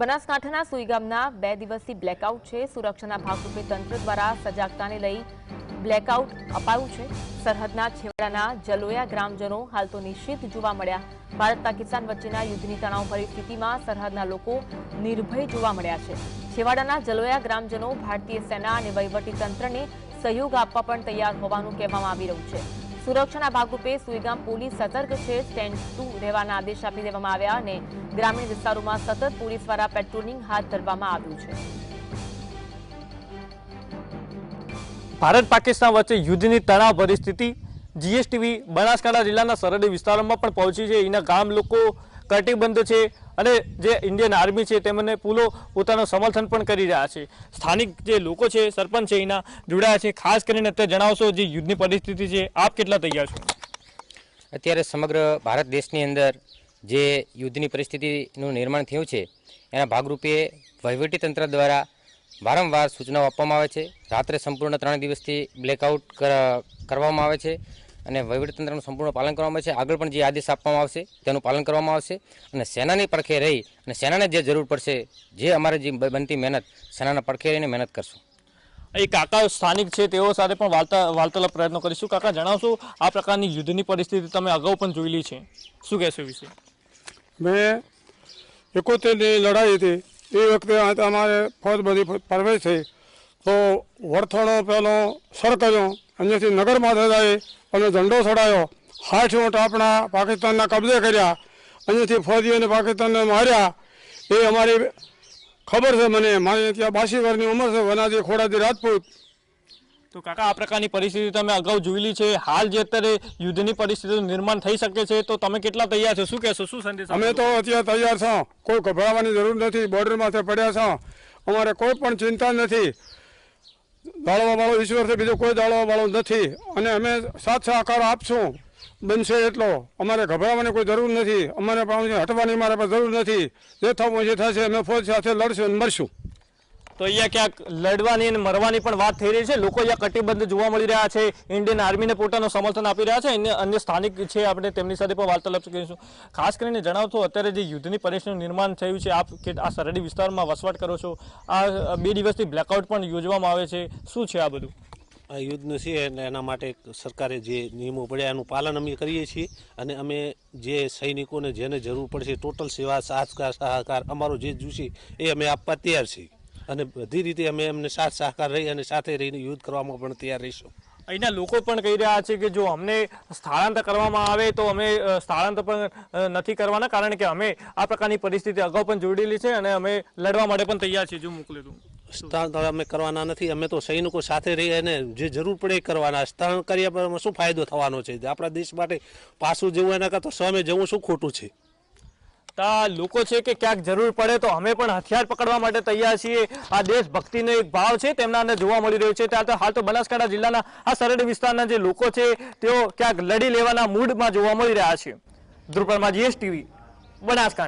બનાસકાંઠાના સુઈ ગામના બે દિવસથી બ્લેકઆઉટ છે. સુરક્ષાના ભાગરૂપે તંત્ર દ્વારા સજાગતાને લઈ બ્લેકઆઉટ અપાયું છે. સરહદના છેવાડાના જલોયા ગ્રામજનો હાલ તો નિશ્ચિત જોવા મળ્યા. ભારત પાકિસ્તાન વચ્ચેના યુદ્ધની તણાવ પરિસ્થિતિમાં સરહદના લોકો નિર્ભય જોવા મળ્યા છે. છેવાડાના જલોયા ગ્રામજનો, ભારતીય સેના અને વહીવટી તંત્રને સહયોગ આપવા પણ તૈયાર હોવાનું કહેવામાં આવી રહ્યું છે. સુરક્ષાના ભાગરૂપે સુઈગામ પોલીસ સતર્ક છે. સ્ટેન્ડ ટુ રહેવાના આદેશ આપી દેવામાં આવ્યા અને ગ્રામીણ વિસ્તારોમાં સતત પોલીસ દ્વારા પેટ્રોલિંગ હાથ ધરવામાં આવ્યું છે. ભારત પાકિસ્તાન વચ્ચે યુદ્ધની તણાવ પરિસ્થિતિ જીએસટીવી બનાસકાંઠા જિલ્લાના સરહદી વિસ્તારોમાં પણ પહોંચી છે. એના ગામ લોકો કટિબંધ છે. અને જે ઇન્ડિયન આર્મી છે તેમને પુલો પોતાનું સમર્થન પણ કરી રહ્યા છે. સ્થાનિક જે લોકો છે, સરપંચ છે, એના જોડાયા છે. ખાસ કરીને અત્યારે જણાવશો જે યુદ્ધની પરિસ્થિતિ છે. આપ કેટલા તૈયાર છો? અત્યારે સમગ્ર ભારત દેશની અંદર જે યુદ્ધની પરિસ્થિતિનું નિર્માણ થયું છે, એના ભાગરૂપે વહીવટીતંત્ર દ્વારા વારંવાર સૂચનાઓ આપવામાં આવે છે. રાત્રે સંપૂર્ણ ત્રણ દિવસથી બ્લેકઆઉટ કર- કરવામાં આવે છે. અને વહીવટીતંત્રનું સંપૂર્ણ પાલન કરવામાં આવે છે. આગળ પણ જે આદેશ આપવામાં આવશે તેનું પાલન કરવામાં આવશે અને સેનાની પડખે રહી અને સેનાને જે જરૂર પડશે જે અમારે જે બનતી મહેનત સેનાના પડખે રહીને મહેનત કરશું. એ કાકા સ્થાનિક છે તેઓ સાથે પણ વાર્તા વાર્તાલાપ પ્રયત્નો કરીશું. કાકા જણાવશો આ પ્રકારની યુદ્ધની પરિસ્થિતિ તમે અગાઉ પણ જોયેલી છે. શું કહેશો વિશે? મેં એકોતેરની લડાઈ હતી. એ વખતે આ તો અમારે ફોજ બધી ફરવે થઈ તો વરથોણો પેલો સર કર્યો અહીંયાથી નગરમાં જાય અને ઝંડો છોડાયો. હાથ આપણા પાકિસ્તાનના કબજે કર્યા અહીંયાથી ફોજીઓને પાકિસ્તાનને માર્યા. એ અમારી ખબર છે મને. મારી ત્યાં બાસી વર્ષની ઉંમર છે વનાજી ખોડાજી રાજપૂત. તો કાકા આ પ્રકારની પરિસ્થિતિ તમે અગાઉ જોયેલી છે. હાલ જે અત્યારે યુદ્ધની પરિસ્થિતિનું નિર્માણ થઈ શકે છે તો તમે કેટલા તૈયાર છો? શું કહેશો? શું સંદેશ અમે તો અત્યારે તૈયાર છો. કોઈ ગભરાવાની જરૂર નથી. બોર્ડરમાંથી પડ્યા છો. અમારે કોઈ પણ ચિંતા નથી. દાળવા વાળો ઈશ્વર છે બીજો કોઈ દાળવા વાળો નથી. અને અમે સાથ સહકાર આપશું. બનશે એટલો. અમારે ગભરાવાની કોઈ જરૂર નથી. અમારે પાસે હટવાની મારે જરૂર નથી. જે થવું જે થશે. અમે ફોજ સાથે લડશું અને મરશું. તો અહીંયા ક્યાંક લડવાની અને મરવાની પણ વાત થઈ રહી છે. લોકો અહીંયા કટિબદ્ધ જોવા મળી રહ્યા છે. ઇન્ડિયન આર્મીને પોતાનું સમર્થન આપી રહ્યા છે. અને અન્ય સ્થાનિક છે આપણે તેમની સાથે પણ વાર્તાલાપ કરીશું. ખાસ કરીને જણાવતો, અત્યારે જે યુદ્ધની પરિસ્થિતિનું નિર્માણ થયું છે, આપ કે આ સરહદી વિસ્તારમાં વસવાટ કરો છો, આ બે દિવસથી બ્લેકઆઉટ પણ યોજવામાં આવે છે. શું છે આ બધું? આ યુદ્ધનું છે અને એના માટે સરકારે જે નિયમો પડ્યા એનું પાલન અમે કરીએ છીએ અને અમે જે સૈનિકોને જેને જરૂર પડશે, ટોટલ સેવા સહકાર સહકાર, અમારો જે જોશે એ અમે આપવા તૈયાર છીએ. અને બધી રીતે અમે એમને સાથ સહકાર રહી અને સાથે રહીને યુદ્ધ કરવામાં પણ તૈયાર રહીશું. અહીંના લોકો પણ કહી રહ્યા છે કે જો અમને સ્થળાંતર કરવામાં આવે તો અમે સ્થળાંતર પણ નથી કરવાના કારણ કે અમે આ પ્રકારની પરિસ્થિતિ અગાઉ પણ જોડેલી છે અને અમે લડવા માટે પણ તૈયાર છીએ. જો મોકલે તો સ્થળાંતર અમે કરવાના નથી. અમે તો સૈનિકો સાથે રહી અને જે જરૂર પડે એ કરવાના. સ્થળાંતર કર્યા પર શું ફાયદો થવાનો છે? આપણા દેશ માટે પાછું જવું એના કરતાં સ્વામે જવું શું ખોટું છે? લોકો છે કે ક્યાંક જરૂર પડે તો અમે પણ હથિયાર પકડવા માટે તૈયાર છીએ. આ દેશભક્તિનો એક ભાવ છે તેમના અંદર જોવા મળી રહ્યો છે. ત્યાં તો હાલ તો બનાસકાંઠા જિલ્લાના આ સરહદી વિસ્તારના જે લોકો છે, તેઓ ક્યાંક લડી લેવાના મૂડમાં જોવા મળી રહ્યા છે. ધ્રુપરમાં જીએસટીવી બનાસકાંઠા.